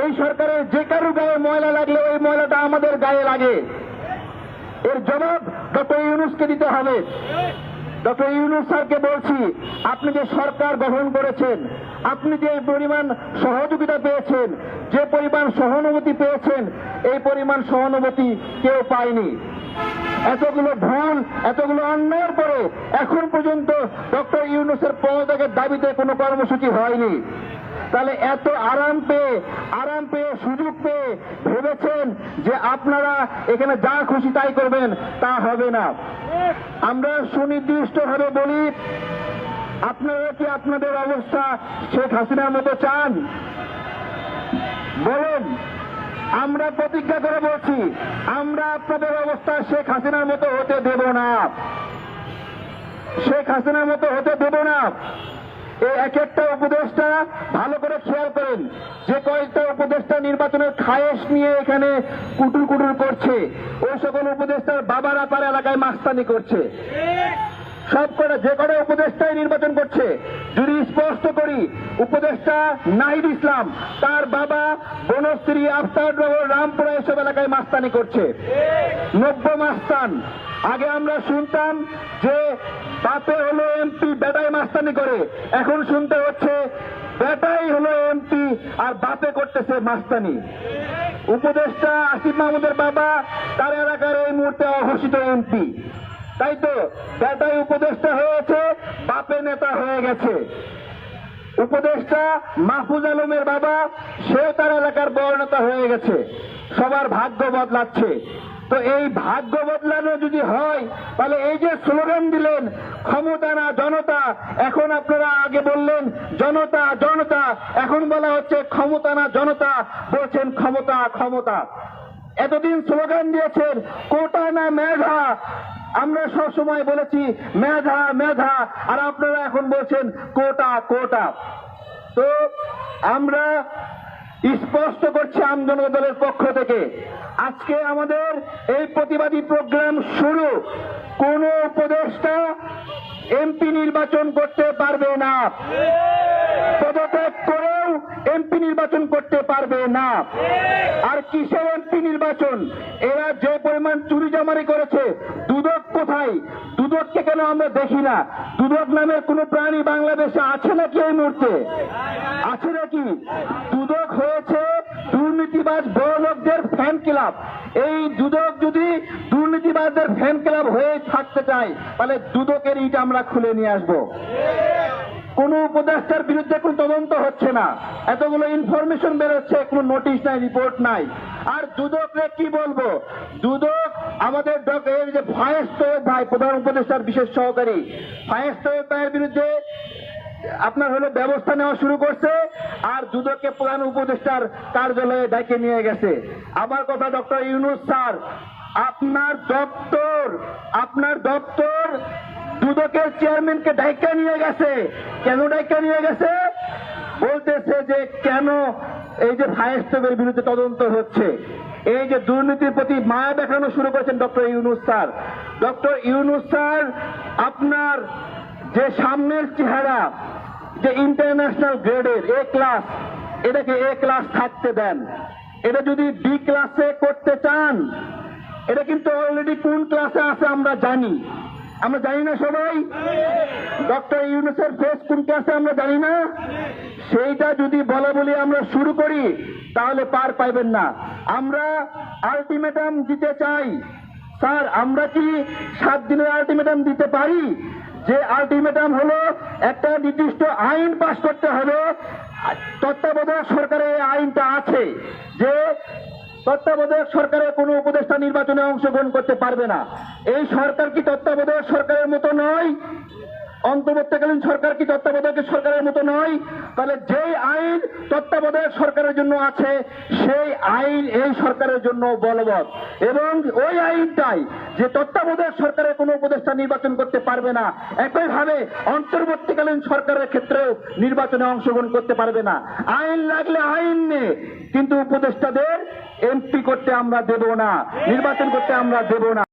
এই সরকারের যে কারও গায়ে ময়লা লাগলে ওই ময়লাটা আমাদের গায়ে লাগে। এর জবাব ডক্টর ইউনুসকে দিতে হবে। ডক্টর ইউনুস স্যারকে বলছি, আপনি যে সরকার গঠন করেছেন, আপনি যে পরিমাণ সহযোগিতা পেয়েছেন, যে পরিমাণ সহানুভূতি পেয়েছেন, এই পরিমাণ সহানুভূতি কেউ পায়নি। এতগুলো ভুল, এতগুলো অন্যায়ের পরে এখন পর্যন্ত ডক্টর ইউনুসের পদত্যাগের দাবিতে কোনো কর্মসূচি হয়নি। তাহলে এত আরাম পেয়ে আরাম পেয়ে, সুযোগ পেয়ে ভেবেছেন যে আপনারা এখানে যা খুশি তাই করবেন, তা হবে না। আমরা সুনির্দিষ্টভাবে বলি, আপনারা কি আপনাদের অবস্থা শেখ হাসিনার মতো চান? বলেন, আমরা প্রতিজ্ঞা করে বলছি, আমরা আপনাদের অবস্থা শেখ হাসিনার মতো হতে দেব না। শেখ হাসিনার মতো হতে দেব না। এই এক একটা উপদেষ্টা ভালো করে খেয়াল করেন। যে কয়েকটা উপদেষ্টা নির্বাচনের খায়েশ নিয়ে এখানে কুটুর কুটুর করছে। ওই সকল উপদেষ্টার বাবারা তার এলাকায় মাস্তানি করছে। সব কটা যে কটা উপদেষ্টাই নির্বাচন করছে। যদি স্পষ্ট করি, উপদেষ্টা নাহিদ ইসলাম, তার বাবা বনশ্রী আফতার নগর রামপুরা এসব এলাকায় মাস্তানি করছে। নব্য মাস্তান। আগে আমরা শুনতাম যে বাপে হলো এমপি, বেটাই মাস্তানি করে। এখন শুনতে হচ্ছে বেটাই হলো এমপি আর বাপে করতেছে মাস্তানি। উপদেষ্টা আসিফ মাহমুদের বাবা, তার এলাকার এই মুহূর্তে অঘোষিত এমপি। তাই তো বেটাই উপদেষ্টা হয়েছে বাপে নেতা হয়ে গেছে। উপদেষ্টা মাহফুজ আলমের বাবা সেও তার এলাকার বড় নেতা হয়ে গেছে। সবার ভাগ্য বদলাচ্ছে। তো এই ভাগ্য বদলানো যদি হয়, তাহলে এই যে স্লোগান দিলেন, ক্ষমতা না জনতা, এখন আপনারা আগে বললেন, জনতা জনতা, এখন বলা হচ্ছে ক্ষমতা না জনতা, বলছেন ক্ষমতা ক্ষমতা। এতদিন স্লোগান দিয়েছেন, কোটা না মেধা আমরা সবসময় বলেছি, মেধা মেধা। আর আপনারা এখন বলছেন, কোটা কোটা। তো আমরা স্পষ্ট করছি আমজনতা দলের পক্ষ থেকে, আজকে আমাদের এই প্রতিবাদী প্রোগ্রাম শুরু। কোন উপদেষ্টা এমপি নির্বাচন করতে পারবে না। পদত্যাগ করেও এমপি নির্বাচন করতে পারবে না। আর কিসের এমপি নির্বাচন? এরা যে পরিমাণ চুরি জামারি করেছে কোথায় দুদককে কেন আমরা দেখি না? দুদক নামের কোন প্রাণী বাংলাদেশে আছে নাকি এই মুহূর্তে? আছে নাকি? দুদক হয়েছে দুর্নীতিবাজ বড় লোকদের ফ্যান ক্লাব এই দুদক যদি দুর্নীতিবাজদের ফ্যান ক্লাব হয়ে থাকতে চায়, তাহলে দুদকের ইট আমরা খুলে নিয়ে আসব। কোন উপদেষ্টার বিরুদ্ধে কোন তদন্ত হচ্ছে না। এতগুলো ইনফরমেশন বেরোচ্ছে, কোনো নোটিশ নাই রিপোর্ট নাই। আর দুদকরে কি বলব? দুদক আমাদের ডক- এর যে ফায়েজ তৈয়ব ভাই, প্রধান উপদেষ্টার বিশেষ সহকারী ফায়েজ তৈয়ব ভাইয়ের বিরুদ্ধে আপনার হলো ব্যবস্থা নেওয়া শুরু করছে আর দুদককে প্রধান উপদেষ্টার কার্যালয়ে ডেকে নিয়ে গেছে। আমার কথা ডক্টর ইউনুস স্যার, আপনার দপ্তর আপনার দপ্তর দুদকের চেয়ারম্যানকে ডাইকা নিয়ে গেছে। কেন ডাইকা নিয়ে গেছে? বলতেছে যে কেন এই যে ফায়ার বিরুদ্ধে তদন্ত হচ্ছে। এই যে দুর্নীতির প্রতি মায়া দেখানো শুরু করেছেন doctor Yunus sir. Doctor Yunus sir, আপনার যে সামনের চেহারা, যে ইন্টারন্যাশনাল গ্রেডের এ ক্লাস, এটাকে এ ক্লাস থাকতে দেন। এটা যদি ডি ক্লাসে করতে চান, এটা কিন্তু অলরেডি কোন ক্লাসে আছে আমরা জানি। আমরা জানি না সবাই। ডক্টর ইউনুসের ফেস কোন ক্লাসে আমরা জানি না। সেইটা যদি বলা বলি আমরা শুরু করি, তাহলে পার পাইবেন না। আমরা আলটিমেটাম দিতে চাই। স্যার, আমরা কি সাত দিনের আলটিমেটাম দিতে পারি? যে আলটিমেটাম হলো একটা নির্দিষ্ট আইন পাশ করতে হবে তত্ত্বাবধায়ক সরকারের এই আইনটা আছে যে তত্ত্বাবধায়ক সরকারের কোনো উপদেষ্টা নির্বাচনে অংশগ্রহণ করতে পারবে না। এই সরকার কি তত্ত্বাবধায়ক সরকারের মতো নয়? অন্তর্বর্তীকালীন সরকার কি তত্ত্বাবধায়ক সরকারের মতো নয়? তাহলে যেই আইন তত্ত্বাবধায়ক সরকারের জন্য আছে, সেই আইন এই সরকারের জন্য বলবৎ। এবং ওই আইনটাই যে তত্ত্বাবধায়ক সরকারের কোনো উপদেষ্টা নির্বাচন করতে পারবে না, একইভাবে অন্তর্বর্তীকালীন সরকারের ক্ষেত্রেও নির্বাচনে অংশগ্রহণ করতে পারবে না। আইন লাগলে আইন নে, কিন্তু উপদেষ্টাদের এমপি করতে আমরা দেব না, নির্বাচন করতে আমরা দেব না।